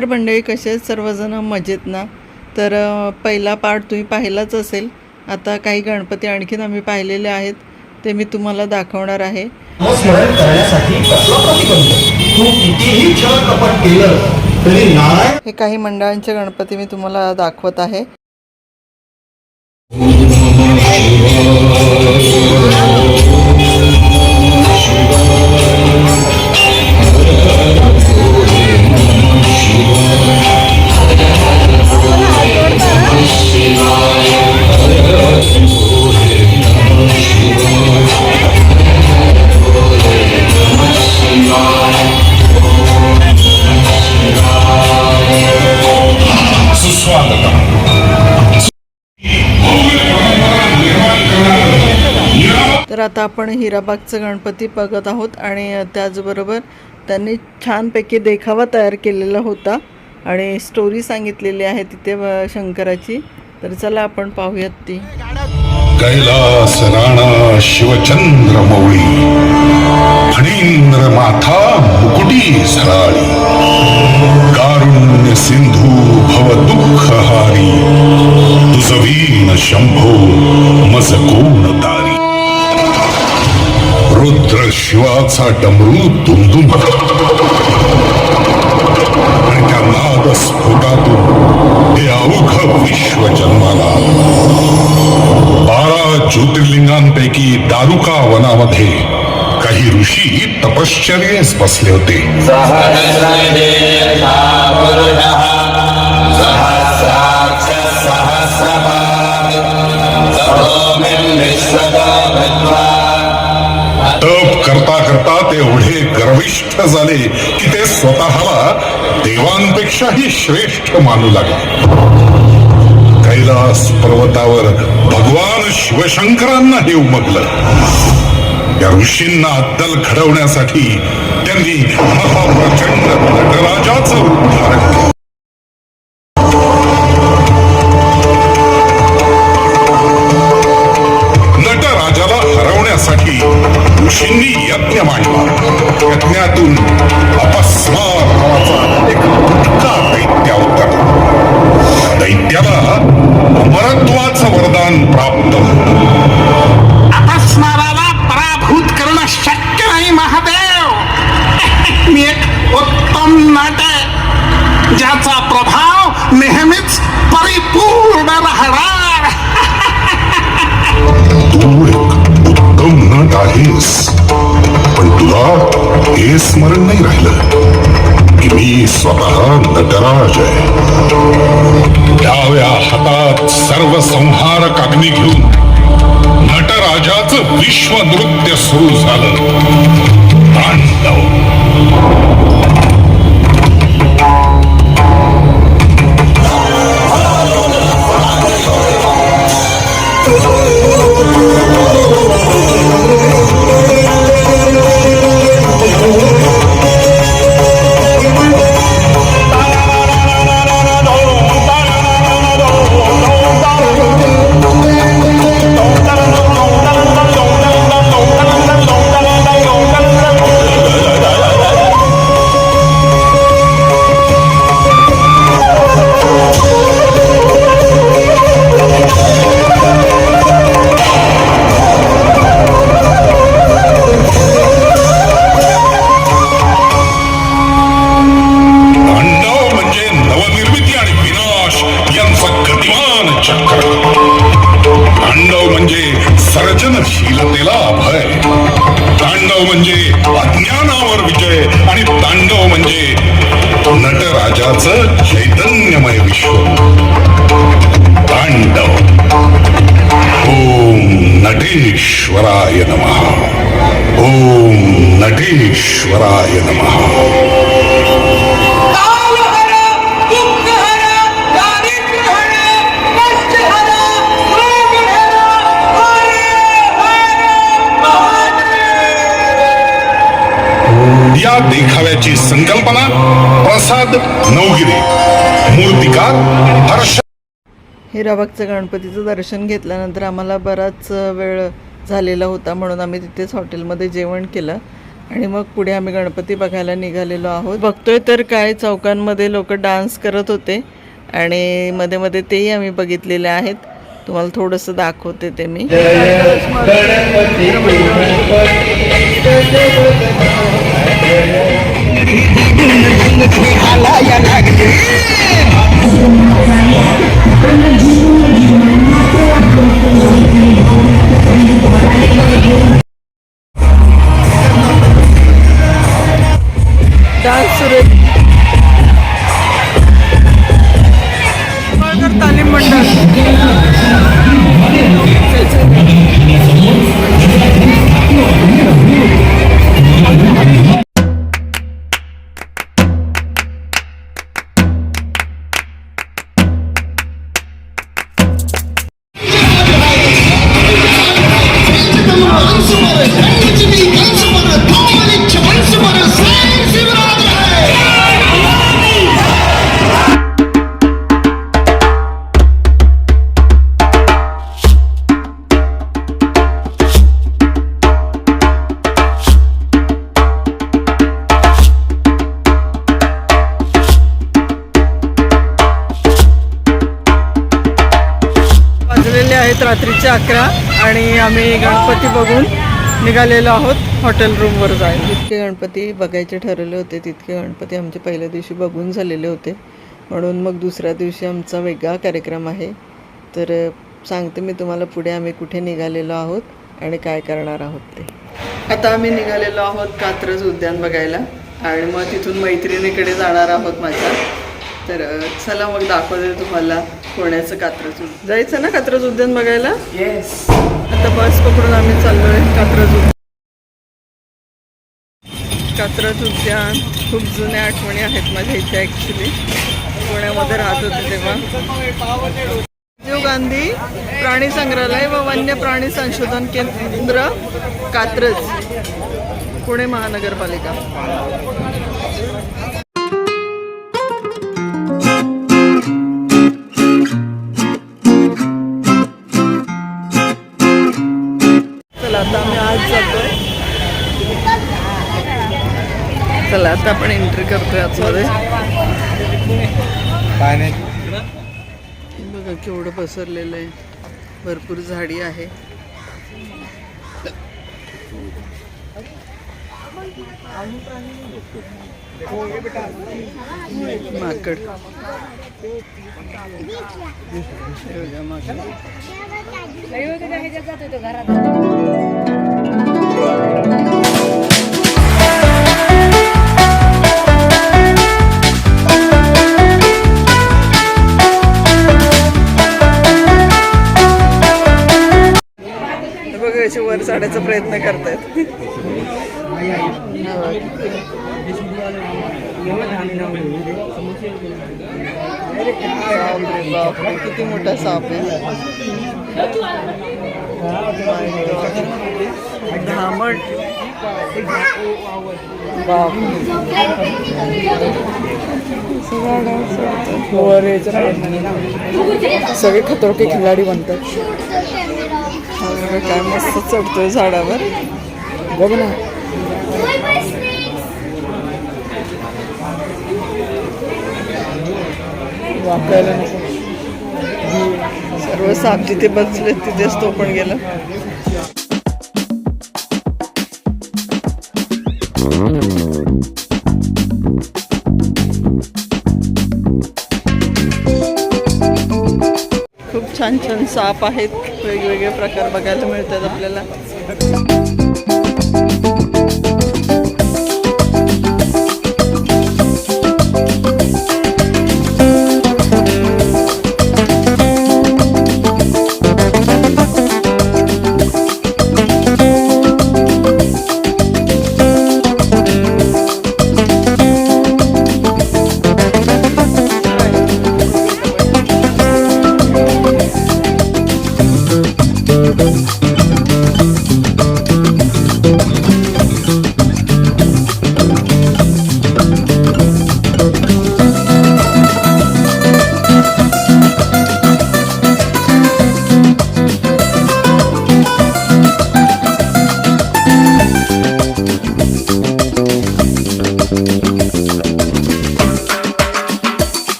नमस्कार मंडळी कसे आहेत सर्वजण? मजेत ना? तर पहिला पार्ट तुम्ही पाहिलाच असेल. आता काही गणपती आणखीन आम्ही पाहिलेले आहेत. ते मी तुम्हाला दाखवणार आहे. हे काही मंडळांचे गणपती मी तुम्हाला दाखवत आहे. तर आता आपण हिराबागचं गणपती बघत आहोत आणि त्याचबरोबर त्यांनी छानपैकी देखावा तयार केलेला होता आणि स्टोरी सांगितलेली आहे तिथे शंकराची. तर चला आपण पाहूयात ती. कैलास राणा शिवचंद्र मौळी फणींद्र माथा मुकुटी झळाळी कारुण्य सिंधू भव दुःख हारी तुझवीन शंभो मज शिवाचा डमरू दुमदुम आणि त्या नाद हे अवघ विश्व जन्माला। बारा ज्योतिर्लिंगांपैकी दारुका वनामध्ये काही ऋषी तपश्चर्येस बसले होते। करता करता ते एवढे गर्विष्ठ झाले की ते स्वतःला देवांपेक्षाही श्रेष्ठ मानू लागले. कैलास पर्वतावर भगवान शिवशंकरांना हे उमगलं. या ऋषींना अद्दल घडवण्यासाठी त्यांनी महाप्रचंड नटराजाचं रूप धारण केलं. ऋषींनी यज्ञ मांडला. यज्ञातून अपस्मार नावाचा एक बुटका दैत्य होता दैत्याला देखाव्याची संकल्पना प्रसाद नवगिरे मूर्तिकार हर्ष हिराबागचं गणपतीचं दर्शन घेतल्यानंतर आम्हाला बराच वेळ झालेला होता म्हणून आम्ही तिथेच हॉटेलमध्ये जेवण केलं आणि मग पुढे आम्ही गणपती बघायला निघालेलो आहोत बघतोय तर काय चौकांमध्ये लोक डान्स करत होते आणि मध्ये मध्ये तेही आम्ही बघितलेले आहेत तुम्हाला थोडंसं दाखवते ते मी डान्स आम्ही गणपती बघून निघालेलो आहोत हॉटेल रूमवर जायला. जितके गणपती बघायचे ठरवले होते तितके गणपती आमचे पहिल्या दिवशी बघून झालेले होते. म्हणून मग दुसऱ्या दिवशी आमचा वेगळा कार्यक्रम आहे. तर सांगते मी तुम्हाला पुढे आम्ही कुठे निघालेलो आहोत आणि काय करणार आहोत ते. आता आम्ही निघालेलो आहोत कात्रज उद्यान बघायला आणि मग तिथून मैत्रिणीकडे जाणार आहोत माझ्या. तर चला मग दाखवते तुम्हाला पुण्याचं कात्रज उद्यान. जायचं ना कात्रज उद्यान बघायला? येस आता बस पकडून आम्ही आहे कात्रज उद्यान कात्रज उद्यान खूप जुन्या आठवणी आहेत माझ्या इथे ॲक्च्युली पुण्यामध्ये राहत होते तेव्हा. राजीव गांधी प्राणी संग्रहालय व वन्य प्राणी संशोधन केंद्र कात्रज पुणे महानगरपालिका. चला आता आपण एंट्री करतोय आतमध्ये. बघा केवढं पसरलेलं आहे. भरपूर झाडी आहे. माकड. हे माकड. काढायचा प्रयत्न करतायत. किती मोठा साप आहे. घामट बाप. सगळे खतरोके खिलाडी बनतात. काय मस्त चढतोय झाडावर. बघ ना. वाकायला नको. सर्व साप जिथे बसले तिथेच तो पण गेला. खूप साप आहेत. वेगवेगळे प्रकार बघायला मिळतात आपल्याला.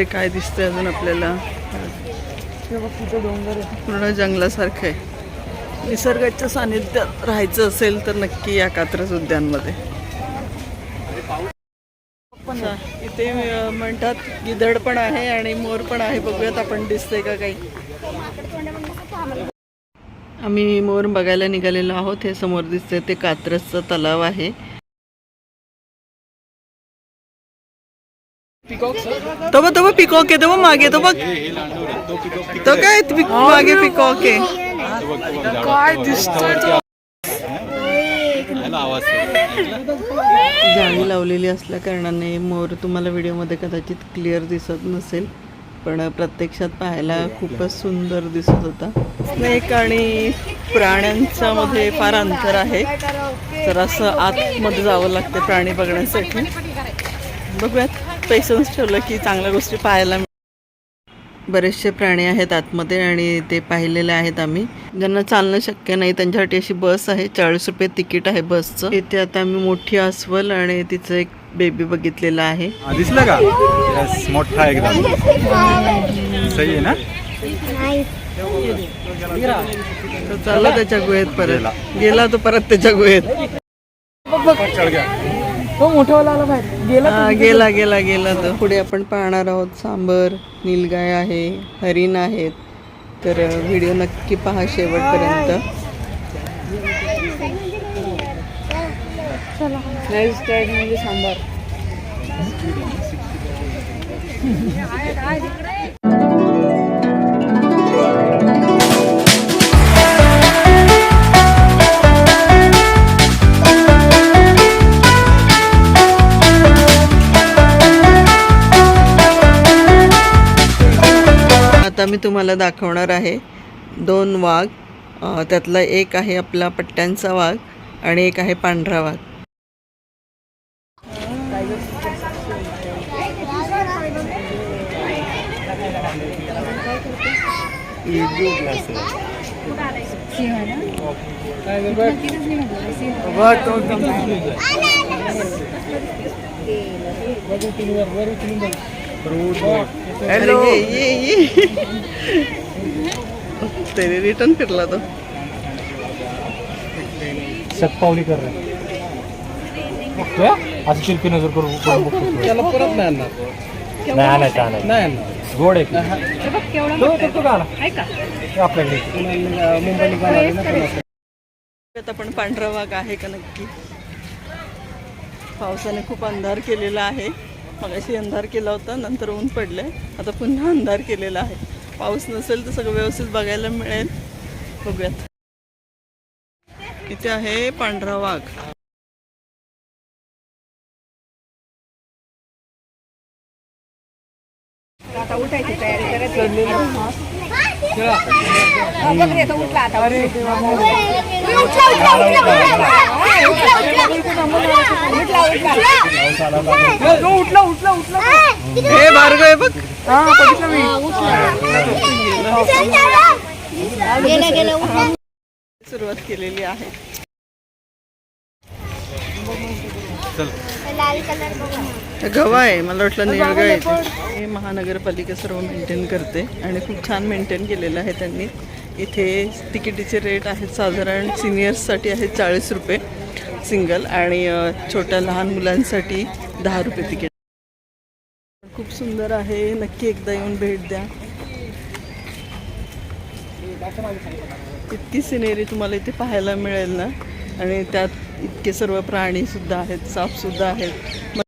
दुसरीकडे काय दिसतंय अजून आपल्याला? पूर्ण जंगलासारखं आहे. निसर्गाच्या सानिध्यात राहायचं असेल तर नक्की या कात्रज उद्यानमध्ये इथे म्हणतात गिदड पण आहे आणि मोर पण आहे. बघूयात आपण दिसतंय का काही. आम्ही मोर बघायला निघालेलो आहोत. हे समोर दिसतंय ते कात्रजचं तलाव आहे. तो बघ तो बघ पिकॉक आहे तो बघ मागे तो बघ तो काय पिक- मागे पिकॉक आहे. काय दिसतोय तो? जाळी लावलेली असल्या कारणाने मोर तुम्हाला व्हिडिओमध्ये कदाचित क्लिअर दिसत नसेल पण प्रत्यक्षात पाहायला खूपच सुंदर दिसत होता. स्नेक आणि प्राण्यांच्या मध्ये फार अंतर आहे. तर असं आतमध्ये जावं लागतं प्राणी बघण्यासाठी. बघूयात. पेशन्स ठेवलं की चांगल्या गोष्टी पाहायला बरेचसे प्राणी आहेत आतमध्ये आणि ते पाहिलेले आहेत आम्ही ज्यांना चालणं शक्य नाही त्यांच्यासाठी अशी बस आहे चाळीस रुपये तिकीट आहे बसचं इथे आता आम्ही मोठी अस्वल आणि तिचं एक बेबी बघितलेला आहे हा, दिसलं का मोठा एकदम सही आहे ना तो चालला त्याच्या गुहेत परत गेला तो परत त्याच्या गुहेत हा, गेला गेला गेला तो. पुढे आपण पाहणार आहोत सांबर नीलगाय आहे हरिण आहेत. तर व्हिडिओ नक्की पहा शेवटपर्यंत. आता मी तुम्हाला दाखवणार आहे दोन वाघ. त्यातला एक आहे आपला पट्ट्यांचा वाघ आणि एक आहे पांढरा वाघ. हॅलो ये ये ये. त्याने रिटर्न फिरला तो. शतपावली कर रहे असं चिरकी नजर बघतो त्याला परत नाही आणणार. नाही आणायचं आणायचं. नाही आणणार. गोड आहे तो तो- तो गाणं. तो आपल्याकडे. मुंबईला आता पण पांढरा वाघ आहे का नक्की? पावसाने खूप अंधार केलेला आहे. मगाशी अंधार केला होता नंतर ऊन पडलंय. आता पुन्हा अंधार केलेला आहे. पाऊस नसेल तर सगळं व्यवस्थित बघायला मिळेल. बघूयात. इथे आहे पांढरा वाघ. हे भार्गव आहे बघ सुरुवात केलेली आहे गवा आहे मला वाटलं निळगा आहे. हे महानगरपालिका सर्व मेंटेन करते आणि खूप छान मेंटेन केलेलं आहे त्यांनी इथे तिकिटीचे रेट आहेत साधारण सिनियर्ससाठी आहेत चाळीस रुपये सिंगल आणि छोट्या लहान मुलांसाठी दहा रुपये तिकीट. खूप सुंदर आहे. नक्की एकदा येऊन भेट द्या. इतकी सिनेरी तुम्हाला इथे पाहायला मिळेल ना? आणि त्यात इतके सर्व प्राणी सुद्धा आहेत साप सुद्धा आहेत.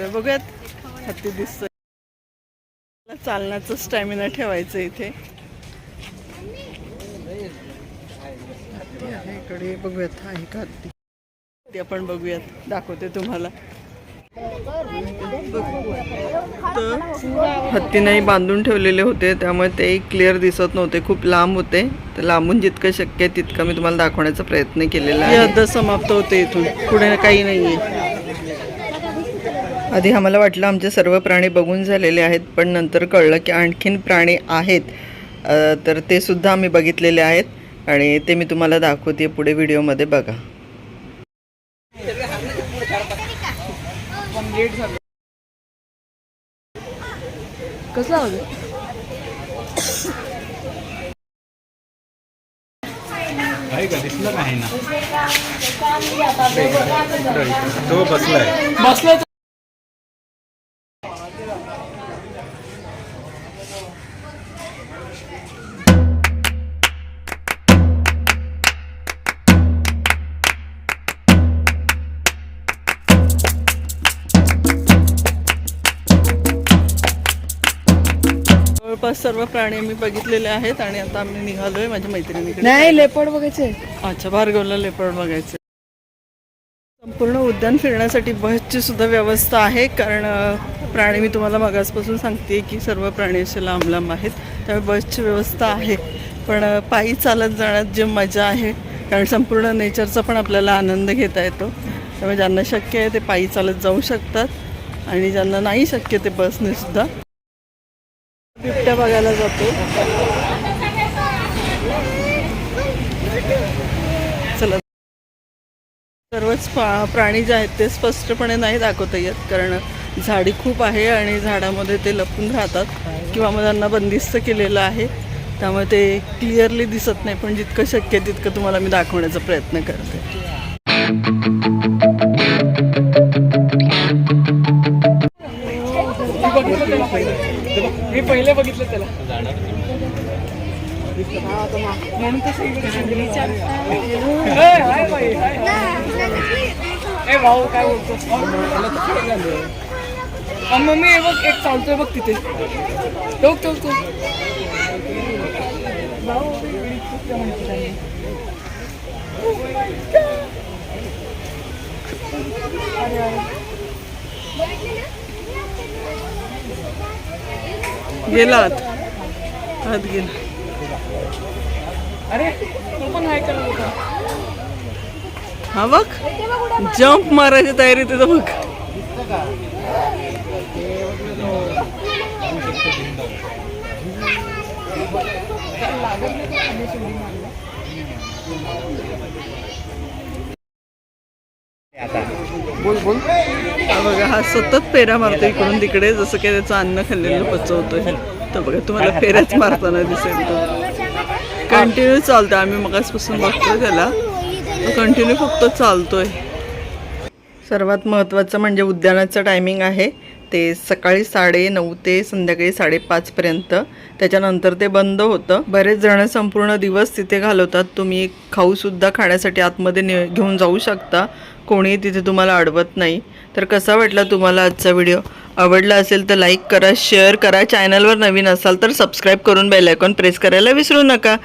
तर बघूयात. हत्ती दिसतोय. मला चालण्याचं स्टॅमिना ठेवायचं इथे. हत्ती इकडे बघूयात. आहे का हत्ती. आपण बघूयात. दाखवते तुम्हाला. तर हत्तीनाही बांधून ठेवलेले होते त्यामुळे ते क्लिअर दिसत नव्हते. खूप लांब होते. तर लांबून जितकं शक्य आहे तितकं मी तुम्हाला दाखवण्याचा प्रयत्न केलेला आहे. समाप्त होते इथून. पुढे काही नाही आहे आधी आम्हाला वाटलं आमचे सर्व प्राणी बघून झालेले आहेत पण नंतर कळलं की आणखीन प्राणी आहेत. तर ते सुद्धा आम्ही बघितलेले आहेत आणि ते मी तुम्हाला दाखवते पुढे व्हिडिओमध्ये बघा. आहे? का दिसलं नाही ना. तो बसलाय. बसलं जवळपास सर्व प्राणी आम्ही बघितलेले आहेत आणि आता आम्ही निघालोय माझ्या मैत्रिणीकडे. नाही लेपड बघायचे. अच्छा भार्गवला लेपर्ड बघायचं. संपूर्ण उद्यान फिरण्यासाठी बसची सुद्धा व्यवस्था आहे कारण प्राणी मी तुम्हाला मगासपासून सांगते की सर्व प्राणी असे लांब लांब आहेत त्यामुळे बसची व्यवस्था आहे. पण पायी चालत जाण्यात जे मजा आहे कारण संपूर्ण नेचरचा पण आपल्याला आनंद घेता येतो. त्यामुळे ज्यांना शक्य आहे ते पायी चालत जाऊ शकतात आणि ज्यांना नाही शक्य ते बसने सुद्धा. बिबट्या बघायला जातो. चला. सर्वच प्राणी जे आहेत ते स्पष्टपणे नाही दाखवता येत कारण झाडी खूप आहे आणि झाडामध्ये ते लपून राहतात किंवा मग त्यांना बंदिस्त केलेलं आहे. त्यामुळे ते क्लिअरली दिसत नाही पण जितकं शक्य आहे तितकं तुम्हाला मी दाखवण्याचा प्रयत्न करते. मी पहिले बघितलं त्याला. म्हणून ए, भाऊ काय बोलतो? मम्मी हे बघ एक चालतोय बघ तिथे. तो तो तो गेला आत आत गेला. अरे तो पण हाय करत होता. हा बघ जम्प मारायची तयारी तिथं बघ. बोल बोल. हा बघा हा सतत फेऱ्या मारतो इकडून तिकडे जसं काही त्याचं अन्न खाल्लेलं पचवतोय. तर बघा तुम्हाला फेऱ्याच मारताना दिसेल तो. कंटिन्यू चालतोय. आम्ही मगासपासून बघतोय त्याला. तो कंटिन्यू फक्त चालतोय. सर्वात महत्त्वाचं म्हणजे उद्यानाचं टायमिंग आहे. ते सकाळी साडे नऊ ते संध्याकाळी साडेपाचपर्यंत त्याच्यानंतर ते बंद होतं. बरेच जण संपूर्ण दिवस तिथे घालवतात. तुम्ही खाऊसुद्धा खाण्यासाठी आतमध्ये ने घेऊन जाऊ शकता. कोणी तिथे तुम्हाला अडवत नाही. तर कसा वाटला तुम्हाला आजचा व्हिडिओ आवडला असेल तर लाईक करा शेअर करा. चॅनलवर नवीन असाल तर सबस्क्राईब करून बेल आयकॉन प्रेस करायला विसरू नका.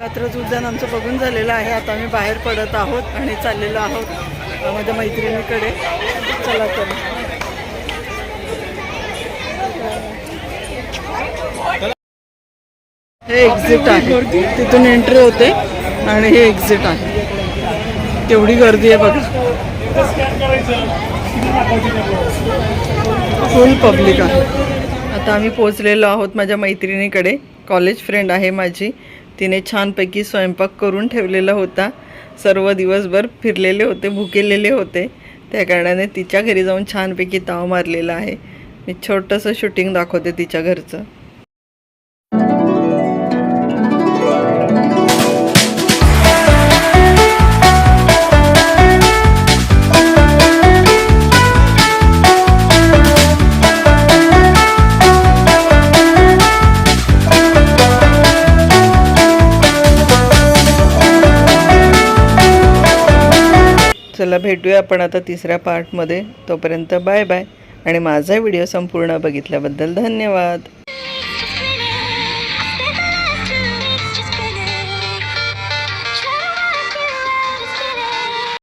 रात्रच उद्यान आमचं बघून झालेलं आहे. आता आम्ही बाहेर पडत आहोत आणि चाललेलो आहोत माझ्या मैत्रिणीकडे. चला तर. हे एक्झिट आहे. तिथून एंट्री होते आणि हे एक्झिट आहे. तेवढी गर्दी आहे बघा. फुल पब्लिक आहे. आता आम्ही पोचलेलो आहोत माझ्या मैत्रिणीकडे. कॉलेज फ्रेंड आहे माझी. तिने छानपैकी स्वयंपाक करून ठेवलेला होता. सर्व दिवसभर फिरलेले होते भुकेलेले होते. त्या कारणाने तिच्या घरी जाऊन छानपैकी ताव मारलेला आहे. मी छोटंसं शूटिंग दाखवते तिच्या घरचं. भेटूया आपण आता तिसऱ्या पार्टमध्ये तोपर्यंत बाय बाय. आणि माझा व्हिडिओ संपूर्ण बघितल्याबद्दल धन्यवाद.